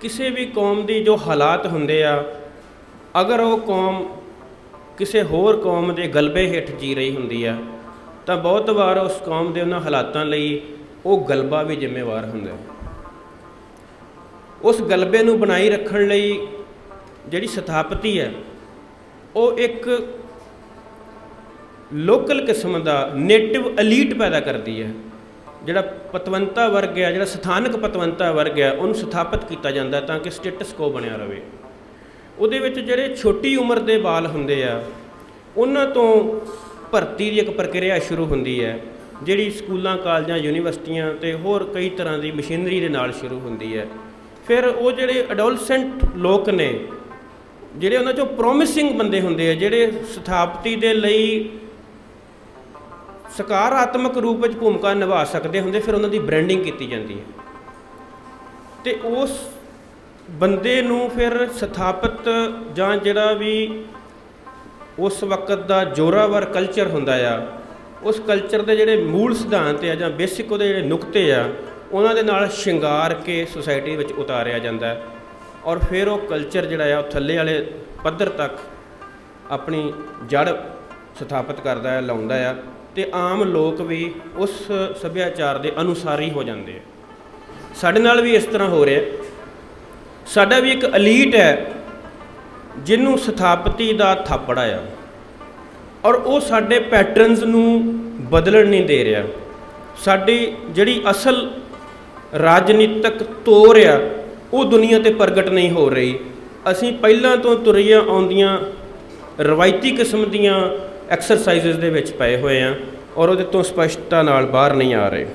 ਕਿਸੇ ਵੀ ਕੌਮ ਦੀ ਜੋ ਹਾਲਾਤ ਹੁੰਦੇ ਆ, ਅਗਰ ਉਹ ਕੌਮ ਕਿਸੇ ਹੋਰ ਕੌਮ ਦੇ ਗਲਬੇ ਹੇਠ ਜੀ ਰਹੀ ਹੁੰਦੀ ਆ, ਤਾਂ ਬਹੁਤ ਵਾਰ ਉਸ ਕੌਮ ਦੇ ਉਹਨਾਂ ਹਾਲਾਤਾਂ ਲਈ ਉਹ ਗਲਬਾ ਵੀ ਜ਼ਿੰਮੇਵਾਰ ਹੁੰਦਾ ਹੈ। ਉਸ ਗਲਬੇ ਨੂੰ ਬਣਾਈ ਰੱਖਣ ਲਈ ਜਿਹੜੀ ਸਥਾਪਤੀ ਹੈ, ਉਹ ਇੱਕ ਲੋਕਲ ਕਿਸਮ ਦਾ ਨੇਟਿਵ ਐਲੀਟ ਪੈਦਾ ਕਰਦੀ ਹੈ। ਜਿਹੜਾ ਪਤਵੰਤਾ ਵਰਗ ਹੈ, ਜਿਹੜਾ ਸਥਾਨਕ ਪਤਵੰਤਾ ਵਰਗ ਹੈ, ਉਹਨੂੰ ਸਥਾਪਿਤ ਕੀਤਾ ਜਾਂਦਾ ਤਾਂ ਕਿ ਸਟੇਟਸ ਕੋ ਬਣਿਆ ਰਹੇ ਉਹਦੇ ਵਿੱਚ ਜਿਹੜੇ ਛੋਟੀ ਉਮਰ ਦੇ ਬਾਲ ਹੁੰਦੇ ਆ, ਉਹਨਾਂ ਤੋਂ ਭਰਤੀ ਦੀ ਇੱਕ ਪ੍ਰਕਿਰਿਆ ਸ਼ੁਰੂ ਹੁੰਦੀ ਹੈ, ਜਿਹੜੀ ਸਕੂਲਾਂ, ਕਾਲਜਾਂ, ਯੂਨੀਵਰਸਿਟੀਆਂ ਤੇ ਹੋਰ ਕਈ ਤਰ੍ਹਾਂ ਦੀ ਮਸ਼ੀਨਰੀ ਦੇ ਨਾਲ ਸ਼ੁਰੂ ਹੁੰਦੀ ਹੈ। ਫਿਰ ਉਹ ਜਿਹੜੇ ਅਡੋਲਸੈਂਟ ਲੋਕ ਨੇ, ਜਿਹੜੇ ਉਹਨਾਂ ਚੋਂ ਪ੍ਰੋਮਿਸਿੰਗ ਬੰਦੇ ਹੁੰਦੇ ਆ, ਜਿਹੜੇ ਸਥਾਪਤੀ ਦੇ ਲਈ ਸਕਾਰਾਤਮਕ ਰੂਪ ਵਿੱਚ ਭੂਮਿਕਾ ਨਿਭਾ ਸਕਦੇ ਹੁੰਦੇ, ਫਿਰ ਉਹਨਾਂ ਦੀ ਬ੍ਰਾਂਡਿੰਗ ਕੀਤੀ ਜਾਂਦੀ ਹੈ। ਤੇ ਉਸ ਬੰਦੇ ਨੂੰ ਫਿਰ ਸਥਾਪਿਤ ਜਾਂ ਜਿਹੜਾ ਵੀ ਉਸ ਵਕਤ ਦਾ ਜੋਰਾਵਰ ਕਲਚਰ ਹੁੰਦਾ ਆ, ਉਸ ਕਲਚਰ ਦੇ ਜਿਹੜੇ ਮੂਲ ਸਿਧਾਂਤ ਆ ਜਾਂ ਬੇਸਿਕ ਉਹਦੇ ਜਿਹੜੇ ਨੁਕਤੇ ਆ, ਉਹਨਾਂ ਦੇ ਨਾਲ ਸ਼ਿੰਗਾਰ ਕੇ ਸੁਸਾਇਟੀ ਵਿੱਚ ਉਤਾਰਿਆ ਜਾਂਦਾ ਔਰ ਫਿਰ ਉਹ ਕਲਚਰ ਜਿਹੜਾ ਆ, ਉਹ ਥੱਲੇ ਵਾਲੇ ਪੱਧਰ ਤੱਕ ਆਪਣੀ ਜੜ ਸਥਾਪਿਤ ਕਰਦਾ ਹੈ, ਲਾਉਂਦਾ ਆ। ਤੇ ਆਮ ਲੋਕ ਵੀ ਉਸ ਸੱਭਿਆਚਾਰ ਦੇ ਅਨੁਸਾਰੀ ਹੋ ਜਾਂਦੇ ਆ। ਸਾਡੇ ਨਾਲ ਵੀ ਇਸ ਤਰ੍ਹਾਂ ਹੋ ਰਿਹਾ। ਸਾਡਾ ਵੀ ਇੱਕ ਅਲੀਟ ਹੈ, ਜਿਹਨੂੰ ਸਥਾਪਤੀ ਦਾ ਥਾਪੜ ਆ ਔਰ ਉਹ ਸਾਡੇ ਪੈਟਰਨਸ ਨੂੰ ਬਦਲਣ ਨਹੀਂ ਦੇ ਰਿਹਾ। ਸਾਡੀ ਜਿਹੜੀ ਅਸਲ ਰਾਜਨੀਤਿਕ ਤੋਰ ਆ, ਉਹ ਦੁਨੀਆ ਤੇ ਪ੍ਰਗਟ ਨਹੀਂ ਹੋ ਰਹੀ। ਅਸੀਂ ਪਹਿਲਾਂ ਤੋਂ ਤੁਰੀਆਂ ਆਉਂਦੀਆਂ ਰਵਾਇਤੀ ਕਿਸਮ ਦੀਆਂ ਐਕਸਰਸਾਈਜ਼ਸ ਦੇ ਵਿੱਚ ਪਏ ਹੋਏ ਆ ਔਰ ਉਹਦੇ ਤੋਂ ਸਪਸ਼ਟਤਾ ਨਾਲ ਬਾਹਰ ਨਹੀਂ ਆ ਰਹੇ।